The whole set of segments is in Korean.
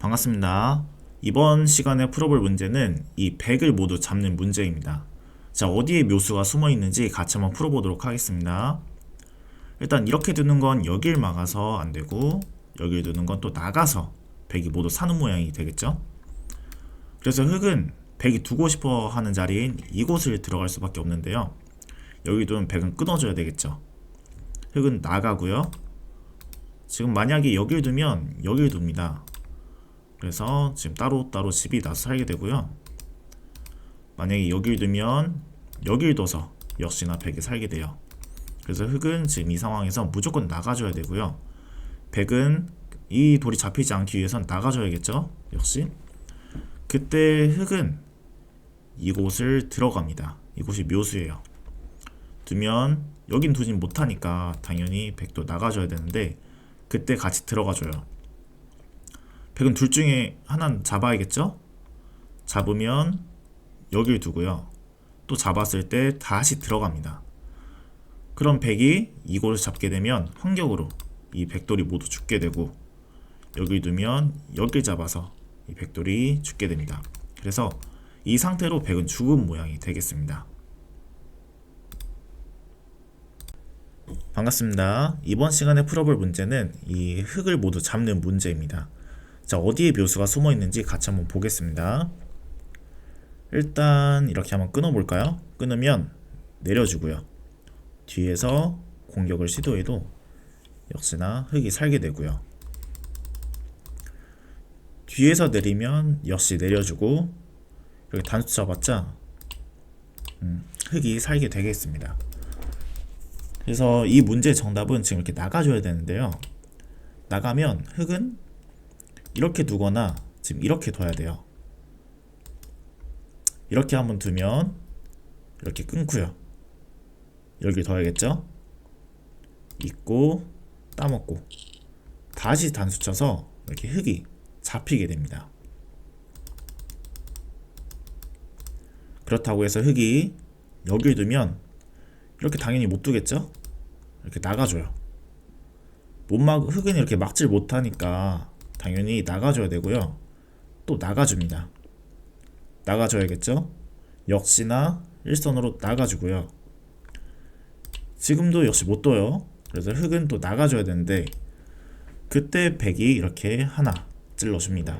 반갑습니다. 이번 시간에 풀어볼 문제는 이 100을 모두 잡는 문제입니다. 자, 어디에 묘수가 숨어 있는지 같이 한번 풀어보도록 하겠습니다. 일단 이렇게 두는 건 여길 막아서 안 되고, 여길 두는 건 또 나가서 100이 모두 사는 모양이 되겠죠? 그래서 흙은 100이 두고 싶어 하는 자리인 이곳을 들어갈 수밖에 없는데요. 여기 두면 100은 끊어줘야 되겠죠. 흙은 나가고요. 지금 만약에 여길 두면 여길 둡니다. 그래서 지금 따로따로 집이 나서 살게 되고요. 만약에 여길 두면 여길 둬서 역시나 100이 살게 돼요. 그래서 흙은 지금 이 상황에서 무조건 나가줘야 되고요. 100은 이 돌이 잡히지 않기 위해선 나가줘야겠죠. 역시. 그때 흙은 이곳을 들어갑니다. 이곳이 묘수예요. 두면 여긴 두진 못하니까 당연히 100도 나가줘야 되는데 그때 같이 들어가줘요. 100은 둘 중에 하나는 잡아야겠죠? 잡으면 여길 두고요. 또 잡았을 때 다시 들어갑니다. 그럼 100이 이곳을 잡게 되면 환격으로 이 백돌이 모두 죽게 되고 여길 두면 여길 잡아서 이 백돌이 죽게 됩니다. 그래서 이 상태로 100은 죽은 모양이 되겠습니다. 반갑습니다. 이번 시간에 풀어볼 문제는 이 흙을 모두 잡는 문제입니다. 자, 어디에 묘수가 숨어 있는지 같이 한번 보겠습니다. 일단 이렇게 한번 끊어 볼까요? 끊으면 내려주고요. 뒤에서 공격을 시도해도 역시나 흙이 살게 되고요. 뒤에서 내리면 역시 내려주고 이렇게 단수 잡았자 음, 흙이 살게 되겠습니다. 그래서 이 문제 정답은 지금 이렇게 나가줘야 되는데요. 나가면 흙은 이렇게 두거나 지금 이렇게 둬야 돼요. 이렇게 한번 두면 이렇게 끊고요. 여기 둬야겠죠? 있고 따먹고 다시 단수 쳐서 이렇게 흙이 잡히게 됩니다. 그렇다고 해서 흙이 여길 두면 이렇게 당연히 못 두겠죠? 이렇게 나가줘요. 못 막, 흙은 이렇게 막질 못하니까 당연히 나가줘야 되고요. 또 나가줍니다. 나가줘야겠죠? 역시나 일선으로 나가주고요. 지금도 역시 못 둬요. 그래서 흙은 또 나가줘야 되는데 그때 백이 이렇게 하나 찔러줍니다.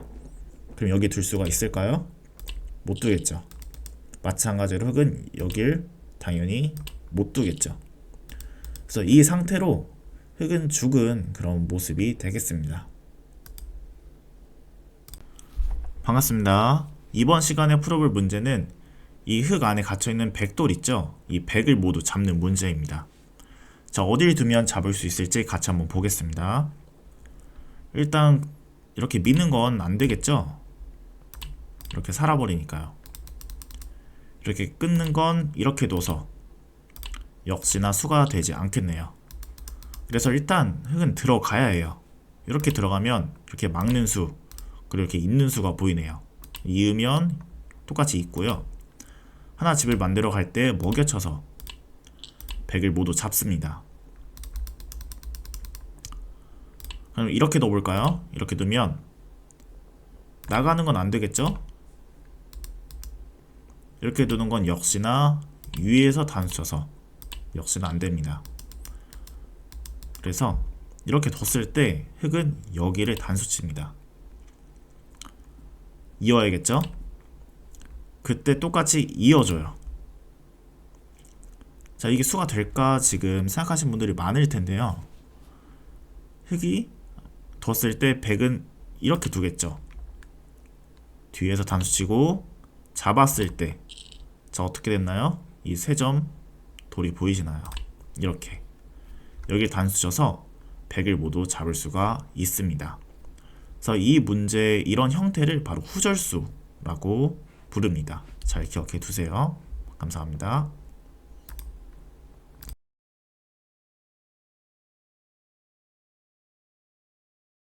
그럼 여기 둘 수가 있을까요? 못 두겠죠. 마찬가지로 흙은 여길 당연히 못 두겠죠. 그래서 이 상태로 흙은 죽은 그런 모습이 되겠습니다. 반갑습니다. 이번 시간에 풀어볼 문제는 이 흙 안에 갇혀있는 백돌 있죠? 이 백을 모두 잡는 문제입니다. 자, 어딜 두면 잡을 수 있을지 같이 한번 보겠습니다. 일단 이렇게 미는 건 안 되겠죠? 이렇게 살아버리니까요. 이렇게 끊는 건 이렇게 둬서 역시나 수가 되지 않겠네요. 그래서 일단 흙은 들어가야 해요. 이렇게 들어가면 이렇게 막는 수, 그리고 이렇게 있는 수가 보이네요. 이으면 똑같이 있고요. 하나 집을 만들어 갈 때 먹여쳐서 100을 모두 잡습니다. 그럼 이렇게 넣어볼까요? 이렇게 두면 나가는 건 안 되겠죠? 이렇게 두는 건 역시나 위에서 단수 쳐서 역시나 안 됩니다. 그래서 이렇게 뒀을 때 흙은 여기를 단수 칩니다. 이어야겠죠? 그때 똑같이 이어줘요. 자, 이게 수가 될까 지금 생각하신 분들이 많을 텐데요. 흙이 뒀을 때 100은 이렇게 두겠죠. 뒤에서 단수 치고 잡았을 때 자, 어떻게 됐나요? 이 세 점 돌이 보이시나요? 이렇게 여기 단수 쳐서 100을 모두 잡을 수가 있습니다. 그래서 이 문제 이런 형태를 바로 후절수라고 부릅니다. 잘 기억해 두세요. 감사합니다.